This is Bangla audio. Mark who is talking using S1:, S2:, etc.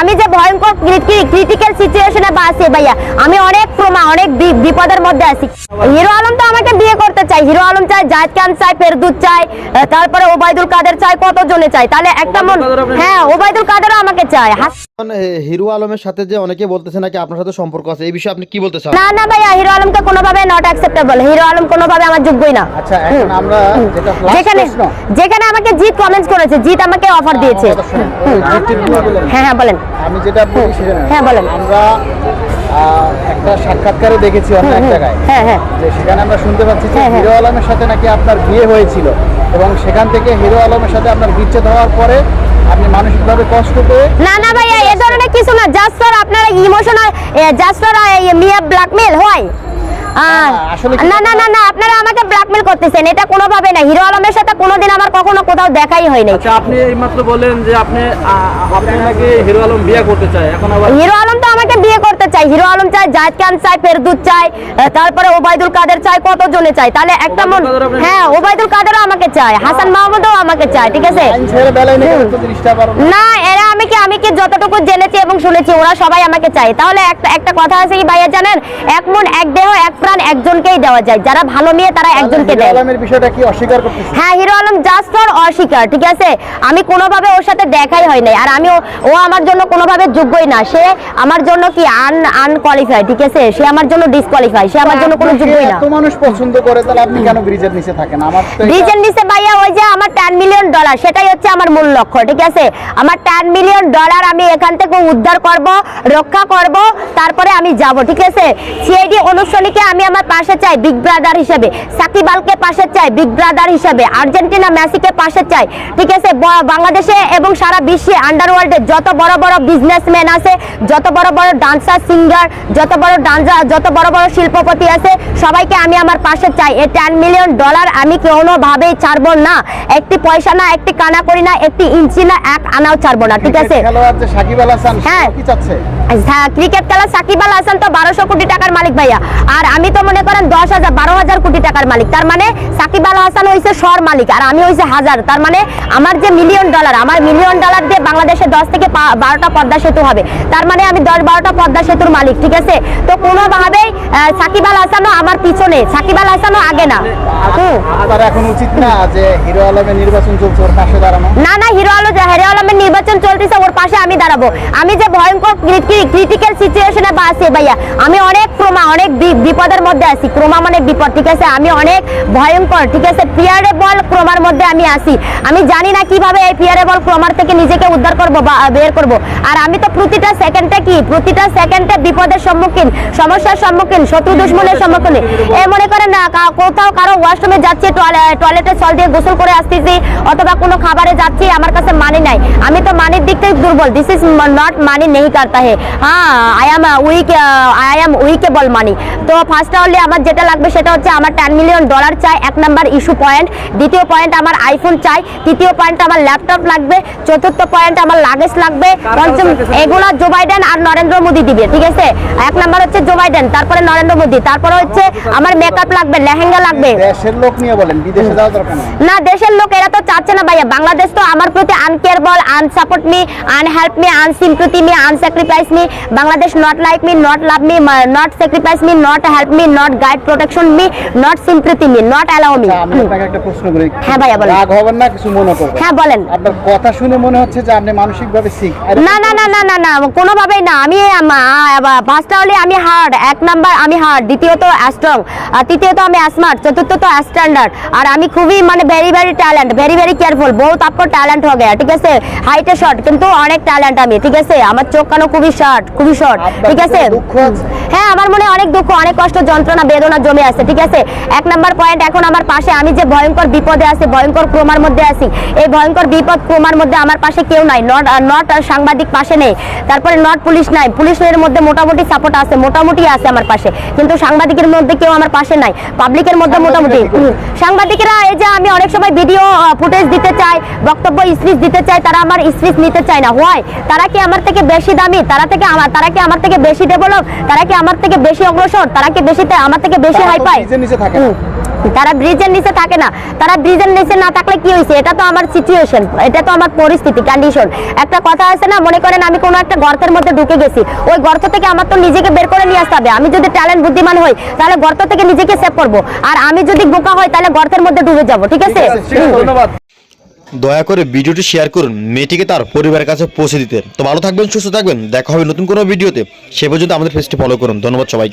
S1: আমি যে ভয়ঙ্কর ক্রিটিক্যাল সিচুয়েশনে বা আছি ভাইয়া আমি অনেক প্রমা অনেক বিপদের মধ্যে আছি। হিরো আলম তো আমাকে বিয়ে করতে চাই হিরো আলম চাই জাহিদ খান চাই ফেরদুদ চাই তারপরে ওবায়দুল কাদের চাই কতজনে চাই তাহলে একটা মন হ্যাঁ ওবায়দুল কাদেরও আমাকে চাই
S2: হিরো আলমের সাথে যে অনেকে বলতেছে নাকি আপনার সাথে সম্পর্ক আছে এই বিষয়ে আপনি কি বলতে চান?
S1: না না ভাইয়া হিরো আলমকে কোনোভাবে নট অ্যাকসেপ্টেবল হিরো আলম কোনোভাবে আমার যোগ্যই না।
S3: আচ্ছা এখন আমরা
S1: যেখানে যেখানে আমাকে জিত কমেন্ট করেছে জিত আমাকে অফার দিয়েছে।
S3: শুনুন। জিতটির নিয়ে বললেন।
S1: হ্যাঁ হ্যাঁ বলেন।
S3: আমি যেটা বলি সেটা
S1: হ্যাঁ, বলেন।
S3: আমরা একটা সাক্ষাৎকারে দেখেছি অন্য এক জায়গায়।
S1: হ্যাঁ হ্যাঁ।
S3: যে সেখানে আমরা শুনতে পাচ্ছি যে
S1: হ্যাঁ, হ্যাঁ।
S3: হিরো আলমের সাথে নাকি আপনার বিয়ে হয়েছিল। এবং সেখান থেকে হিরো আলমের সাথে আপনার বিচ্ছেদ হওয়ার পরে আপনি মানসিকভাবে কষ্ট পেয়ে
S1: না না ভাইয়া, এ ধরনের কিছু না জাস্ট স্যার আপনারা ইমোশনাল জাস্ট স্যার মিয়া ব্ল্যাকমেল হয়।
S3: কি-
S1: না না না না আপনারা আমাকে ব্ল্যাকমেল করতেছেন এটা কোনোভাবে না। হিরো আলমের সাথে কোনোদিন আমার কখনো কোথাও দেখাই হয় নাই।
S4: আচ্ছা আপনি এইমাত্র বলেন যে আপনি আপনি নাকি হিরো আলম বিয়ে করতে চায় এখন আবার
S1: হিরো আলম তো আমাকে বিয়ে করতে চাই হিরো আলম চাই জাহিদ খান চাই ফেরদুত আহ, তারপরে ওবায়দুল কাদের চাই কতজনে চাই তাহলে একটা মন হ্যাঁ ওবায়দুল কাদেরও আমাকে চাই হাসান মাহমুদও আমাকে চাই ঠিক আছে? না এরা আমি কি আমি কি যতটুকু জেনেছি এবং শুনেছি ওরা সবাই আমাকে চাই তাহলে একটা একটা কথা আছে কি ভাইয়া জানেন? এক মন এক দেহ এক প্রাণ একজনকেই দেওয়া যায়। যারা ভালো মেয়ে তারা একজনকে দেয়।
S3: বিষয়টা কি অস্বীকার করতেছে
S1: হ্যাঁ হিরো আলম জাস্ট ফর অস্বীকার ঠিক আছে? আমি কোনোভাবে ওর সাথে দেখাই হয় নাই। আর আমি ও- আমার জন্য কোনোভাবে যোগ্যই না। সে আমার জন্য কি আন আনকোয়ালিফাই ঠিক আছে? সে আমার জন্য ডিসকোয়ালিফাই সে আমার জন্য কোনো যোগ্যই না।
S3: এত মানুষ পছন্দ করে তাহলে আপনি কেন ব্রিজের নিচে থাকেন? আমার তো এটা-
S1: নিচে ভাইয়া ওই যে আমার টেন মিলিয়ন ডলার সেটাই হচ্ছে আমার মূল লক্ষ্য, ঠিক আছে? আমার টেন মিলিয়ন ডলার আমি এখান থেকে উদ্ধার করব, রক্ষা করব, তারপরে আমি যাব, ঠিক আছে? সিআইডি অনুষ্ঠানীকে আমি আমার পাশে চাই বিগ ব্রাদার হিসেবে। সাকিব আলকে পাশে চাই বিগ ব্রাদার হিসেবে। আর্জেন্টিনা মেসিকে পাশে চাই, ঠিক আছে? বাংলাদেশে এবং সারা বিশ্বে আন্ডারওয়ার্ল্ডে যত বড় বড় বিজনেসম্যান আছে, যত বড় বড় ডান্সার সিঙ্গার যত বড় ডান্সার যত বড় বড় শিল্পপতি আছে, সবাইকে আমি আমার পাশে চাই। এই টেন মিলিয়ন ডলার আমি কোনোভাবেই ছাড়বো না। একটি পয়সা না একটি কানা করি না একটি ইঞ্চি না এক আনাও ছাড়বো না ঠিক আছে? হ্যাঁ।
S3: সেও কি চাচ্ছে?
S1: হ্যাঁ, ক্রিকেট খেলা সাকিব আল হাসান তো বারোশো কোটি টাকার মালিক ভাইয়া। আর আমি তো মনে করেন দশ হাজার বারো হাজার কোটি টাকার মালিক। তার মানে সাকিব আল হাসান হয়েছে শর মালিক আর আমি হয়েছে হাজার। তার মানে আমার যে মিলিয়ন ডলার আমার মিলিয়ন ডলার দিয়ে বাংলাদেশে দশ থেকে বারোটা পদ্মা সেতু হবে। তার মানে আমি দশ বারোটা পদ্মা সেতুর মালিক ঠিক আছে? তো কোনোভাবেই সাকিব আল হাসানও আমার পিছনে সাকিব আল হাসানও আগে না।
S3: এখন উচিত না যে হিরো আলমের নির্বাচন চলছে
S1: আমি অনেক ক্রমা অনেক বিপদের মধ্যে আছি। ক্রমা মানে বিপদ, ঠিক আছে? আমি অনেক ভয়ঙ্কর, ঠিক আছে? পিয়ারে বল ক্রমার মধ্যে আমি আছি। আমি জানি না কীভাবে এই পিয়ারে বল ক্রমার থেকে নিজেকে উদ্ধার করব বা বের করব। আর আমি তো প্রতিটা সেকেন্ডে কি? প্রতিটা সেকেন্ডে বিপদের সম্মুখীন, সমস্যার সম্মুখীন, শত্রু দুশ্মনের সম্মুখীন। এ মনে করেন না কোথাও কারও ওয়াশরুমে যাচ্ছি টয়লেটে জল দিয়ে গোসল করে আসতেছি অথবা কোনো খাবারে যাচ্ছি আমার কাছে মানি নাই। আমি তো মানির দিক থেকে দুর্বল। দিস ইজ নট মানি নেই করতা হে হ্যাঁ I am weak I am weakable money তো ফার্স্ট অনলি আমার যেটা লাগবে সেটা হচ্ছে আমার টেন মিলিয়ন ডলার চাই এক নাম্বার ইস্যু পয়েন্ট দ্বিতীয় পয়েন্ট আমার আইফোন চাই তৃতীয় পয়েন্ট আমার ল্যাপটপ লাগবে চতুর্থ পয়েন্ট আমার লাগেজ লাগবে। পঞ্চম এগুলো জো বাইডেন আর নরেন্দ্র মোদী দিবে ঠিক আছে? এক নাম্বার হচ্ছে জো বাইডেন তারপরে নরেন্দ্র মোদী তারপরে হচ্ছে আমার মেকআপ লাগবে লেহেঙ্গা লাগবে।
S3: দেশের লোক নিয়ে বলেন বিদেশে যাওয়া দরকার নেই।
S1: না দেশের লোক এরা তো চাচ্ছে না ভাইয়া? বাংলাদেশ তো আমার প্রতি uncareable unsupport me unhelp me unsympathy me unsacrifice me Bangladesh not like me not love me not sacrifice me not help me not guide protection me not sympathy me not allow me
S3: আপনাকে একটা প্রশ্ন করি।
S1: হ্যাঁ ভাইয়া, বলেন।
S3: রাগ হবেন না কিছু মনে করবেন?
S1: হ্যাঁ বলেন।
S3: আপনার কথা শুনে মনে হচ্ছে যে আপনি মানসিক ভাবে সিক
S1: না না না না না না কোনোভাবেই না। আমি ফার্স্ট হলে আমি হার্ড এক নাম্বার আমি হার্ড দ্বিতীয়ত স্ট্রং আর তৃতীয়ত আমি স্মার্ট চতুর্থত স্ট্যান্ডার্ড আর আমি খুবই মানে very very talent very very careful বহুত আপকো ট্যালেন্ট গেছে ঠিক আছে হাইটে শর্ট কিন্তু অনেক ট্যালেন্ট আমি ঠিক আছে আমার চোখ কানো খুবই শর্ট খুবই শর্ট ঠিক আছে? হ্যাঁ আমার মনে অনেক দুঃখ অনেক কষ্ট যন্ত্রণা বেদনা জমে আছে ঠিক আছে এক নাম্বার পয়েন্ট এখন আমার পাশে আমি যে ভয়ঙ্কর বিপদে আছি ভয়ঙ্কর ক্রমার মধ্যে আছি এই ভয়ঙ্কর বিপদ ক্রমার মধ্যে আমার পাশে কেউ নাই নট নট সাংবাদিক পাশে নেই তারপরে নট পুলিশ নাই পুলিশের মধ্যে মোটামুটি সাপোর্ট আছে মোটামুটি আছে আমার পাশে কিন্তু সাংবাদিকের মধ্যে কেউ আমার পাশে নাই পাবলিকের মধ্যে মোটামুটি সাংবাদিকেরা এই যে আমি অনেক সময় ভিডিও ফুটেজ দিতে চাই বক্তব্য স্পিচ দিতে চাই তারা আমার স্পিচ নিতে চায় না। হয় তারা কি আমার থেকে বেশি দামি? তারা থেকে আমার তারা কি আমার থেকে বেশি ডেভেলপ তারা কি আমার থেকে বেশি অগ্রসর? তারা কি বেশি আমার থেকে বেশি হাই পায়
S3: নিজে নিচে থাকে
S1: তারা ব্রিজের নিচে থাকে না। তারা ব্রিজের নিচে না থাকলে কি হয়েছে এটা তো আমার সিচুয়েশন এটা তো আমার পরিস্থিতি কন্ডিশন একটা কথা আছে না মনে করেন আমি কোনো একটা গর্তের মধ্যে ঢুকে গেছি। ওই গর্ত থেকে আমার তো নিজেকে বের করে নিয়ে আসতে হবে। আমি যদি ট্যালেন্ট বুদ্ধিমান হই তাহলে গর্ত থেকে নিজেকে সেভ করব। আর আমি যদি বোকা হই তাহলে গর্তের মধ্যে ডুবে যাব। ঠিক আছে
S4: ঠিক আছে ধন্যবাদ।
S2: দয়া করে ভিডিওটি শেয়ার করুন। মেয়েটিকে তার পরিবারের কাছে পৌঁছে দিতে। তো ভালো থাকবেন, সুস্থ থাকবেন। দেখা হবে নতুন কোনো ভিডিওতে। সে পর্যন্ত আমাদের পেজটি ফলো করুন। ধন্যবাদ সবাই